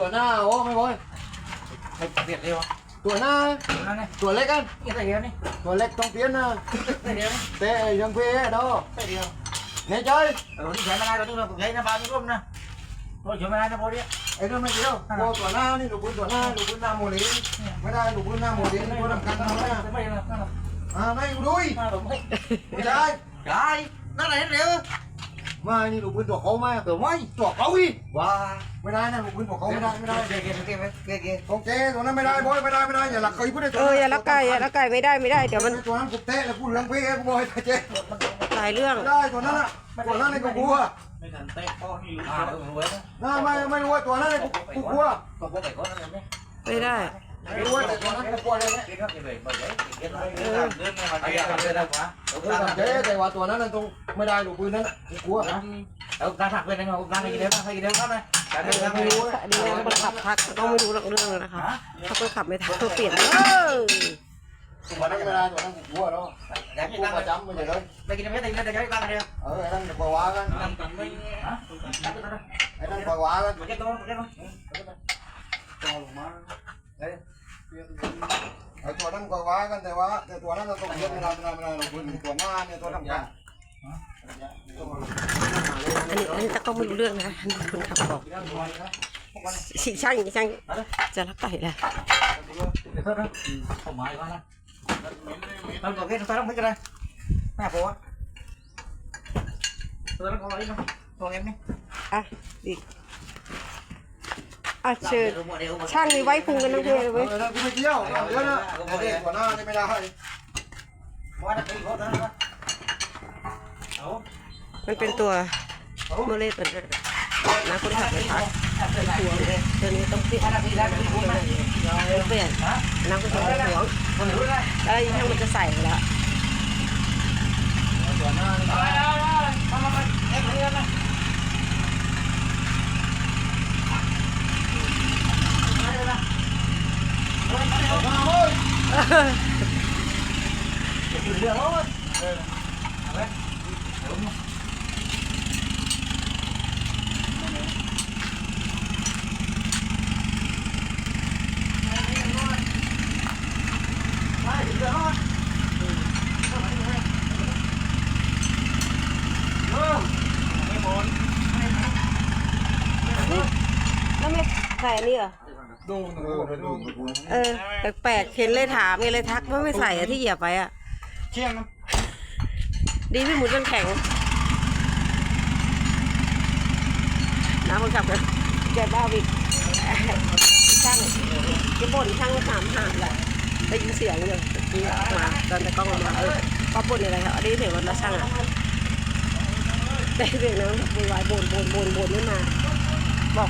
ตัวหน้าโอ้ไม่บอย ไม่เปลี่ยนเลยวะ ตัวหน้า นั่นไง ตัวเล็กกัน นี่ใส่เดียวนี่ ตัวเล็กต้องเปลี่ยนนะ ใส่เดียวนี่ แต่ยังเพี้ยดอ ใส่เดียว ในใจ เออนี่ใช้ไม่ได้เราต้องเราใช้น้ำปลาที่ร่มนะเราใช้ไม่ได้นะพอดี ไอ้เรื่องไม่เกี่ยวพอตัวหน้านี่ลูกปืนตัวหน้าลูกปืนหน้าโมเลนไม่ได้ลูกปืนหน้าโมเลนตัวทำกันทำไมอ่ะ ไม่ได้ไม่ได้ อ่าไม่กูดุย ไม่ได้ไม่ ไม่ได้ ได้นั่นไหนเร็ว มานี่ลูกปืนตัวเขาไหมตัวไม่ตัวเขาอีกว้าไม่ได้นะลูกปืนตัวเขาไม่ได้ไม่ได้เกย์เกย์เกย์เกย์เกย์โอเคตัวนั้นไม่ได้บอยไม่ได้ไม่ได้อย่าหลักเคยพูดได้ตัเอวออย่าละไก่อย่าละไก่ไม่ได้ไม่ได้เดี๋ยวมันตัวนั้นกูเตะแล้วกูเลี้ยงเพี้ยกูบอยเจ๊หลายเรื่องไม่ได้ตัวนั้นอะตัวนั้นในกูกลัวไม่ทันเตะพ่อนี่รู้อ่าเออเว้ยน่าไม่ไม่รู้ว่าตัวนั้นในกูกูกลัวตัวพวกไก่ก้อนนั่นเองไม่ได้ ไม่รู้ว่าแต่ตัวนั้นกูกลัวเลยเนี่ยเกย์ครับเกย์เลยบ่อยเกย์เลยเดินเดินมาเกย์เดินไปะเออเจ๊แต่ว่าตัวนั้นน่ะตรงไม่ได้ลูกปืนนั้นน่ะกูกลัวเอาการถักเป็นยังไงการให้กี่เดือนให้กี่เดือนครับนายการให้กี่เดือนไม่รู้อะดีนะคนขับทักต้องไม่รู้เรื่องเลยนะคะถ้าคนขับไม่ทักก็เปลี่ยนเออตัวนั้นไม่ได้ตัวนั้นกูกลัวเนาะอยากกินกูตังประจำไม่ใช่เลยได้กินไม่ได้กินได้จะได้ตังค์เดียวเออไอ้นั่นปล่อยวากันตังค์ตังค์ไม่ฮะตังค์ตังค์ไอ้นั่นปล่อยวากันมา เก็บตัวมาเก็วไอ้ตัวนั้นปล่อยวากันแต่ว่าแต่ตัวนั้นเราต้องเลี้ยงไม่ได้ไม่ได้ไม่ได้ลูกปืนตัวหน้าเนี่ยตัวทำกันอันนี้อันนี้ตะก็ไม่รู้เรื่องนะคนขับบอกสิช่างช่างจะละไก่แหละเดี๋ยวเพิ่มนะผมาอีกแล้วนะเราตัวเก็บตัวต้องไม่กันเลยหน้าผมอะตัวนั้นก็ร้อยนะตัวเอ็มนี่อะดิ อะเชิญช่างนี่ไว้พุงกันทั้งเพลเลยเอเว้ยกูไม่เกี่ยวเดี๋ยวนะเด็กหัวหน้านี่ไม่ได้ว่าจะตีเขาเท่านั้นเอามันเป็นตัวโมเลสเหมือนกันะคนขับไม่ทักตัวตัวนี้ต้องเปลี่ยนห้านาทีแล้วตีผมไหมเปลี่ยนน้ำก็ต้องเป็นหัวคนรู้ได้แล้วอีกทั้งมันจะใส่แล้ว ตัวหน้านี่ เอาเลยเอาเลยมามามาเอ็มเรียนนะ มาเว้ย เรื่องโอ้ย แล้วไม่ ใส่อันนี้เหรอ ดูดูดูดูเออ แปลกๆเห็นเลยถามไงเลยทักว่าไม่ใส่อะที่เหยียบไปอะเชี่ยงนดีพี่หมุนจนแข็ง น้ำมันขับเลยแกบ้าวิกช่างจะบ่นช่างก็สามหาดแหละได้ยินเสียงเมื่อกี้มาตอนตะกล้องมาเออก็บ่นอะไรเหรอได้ยินเสียงรถแล้วช่างอะได้ยินเสียงน้ำวุ่นวายบ่นบ่นบ่นบ่นไม่มาบอก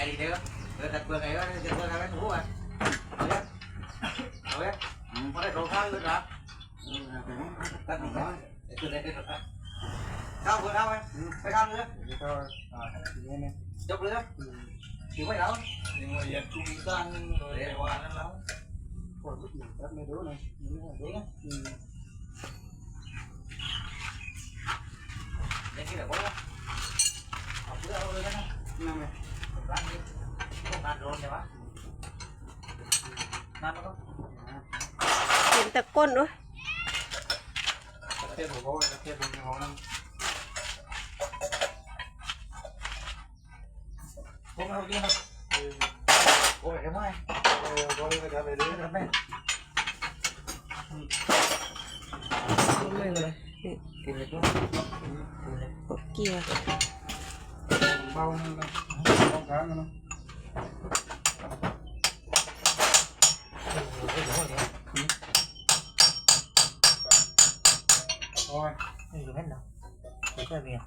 Ayo, đặt vườn này đó, đặt quần này ngủ à. Rồi á. Rồi á. Có thể đồ khác nữa ừ, đó. Tắt không đó. Sao vừa sao em? Phải sao nữa? Rồi. Chốc nữa. Chịu mấy đâu? Nhưng mà giờ chúng ta rồi để qua nó lắm. Còn lúc mình các mấy đứa này. Đúng rồi. เห็นแต่ก้นด้วย เทียบหัวเขาเทียบตรงนี้เขานั่ง พวกเราดีนะโอ้ยทำไม เออเขาเลยจะไปเรื่อย ทำไม ไม่เลยนี่ กินเลยด้วย พวกเกียร์ เบานั่นนะต้องค้างนะ โอ้ย นี่อยู่เห็นเหรอเพื่อนเมีย นี้ช่ 이렇게 했나? 됐어요 그냥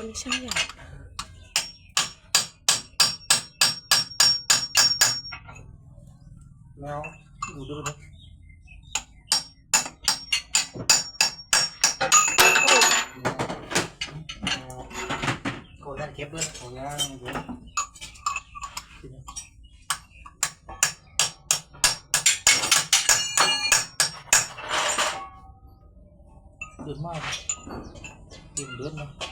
오늘 신기하 Nào, đủ được rồi Cô ra kẹp luôn. Cô ra kẹp luôn ขึ้นมากกินเดือดนะ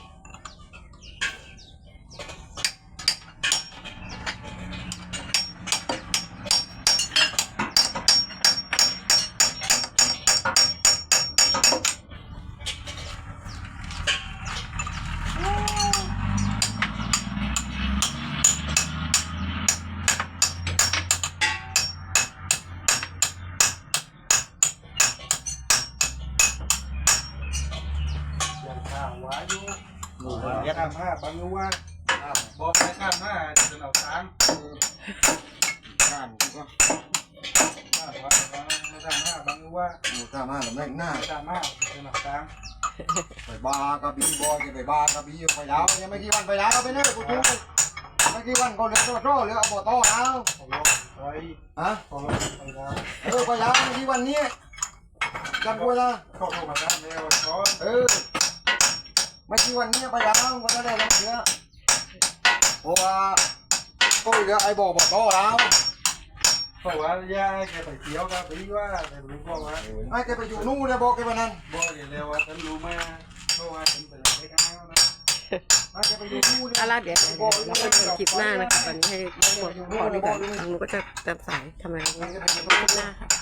ามห้าบังยูว่าบอกให้ข้ามห้าจะเอาสามข้ามก็ข้ามว่าไม่ข้ามห้าบังยูว่าหนูตามมาแบบนั้นหน้าข้ามห้าจะเอาสามไปบาร์กระบี่บอลไปบาร์กระบี่ไปแล้วยังไม่กี่วันไปแล้วไปเนี่ยกูทุกไม่กี่วันก็เลยตัวโตเลยเอบ่อโตแล้วขอลงไปฮะไปแล้วเออไปแล้วไม่กี่วันนี้จำกูละเข้าเข้ามาด้แล้วเออ ไม่กี่วันนี้ไปแล้วก็ได้แล้วเสือเพราะว่าก็เหลือไอ้บ่อบ่อโตแล้วเพราะว่าย่าแกไปเที่ยวกับพี่ว่าแต่รู้ว่าว่าไอ้แกไปอยู่นู่นเนี่ยบอกแกวันนั้นบอกอย่างเร็วว่าฉันรู้มาเพราะว่าฉันเป็นอะไรกันนะไอ้แกไปอยู่นู่นเอาล่ะเดี๋ยวเดี๋ยวเราไปดูคลิปหน้านะคะตอนนี้ให้หมดขอดีกว่าทางนู้นก็จะตามสายทำงานไอ้แกไปอยู่คลินู่นปหน้าค่ะ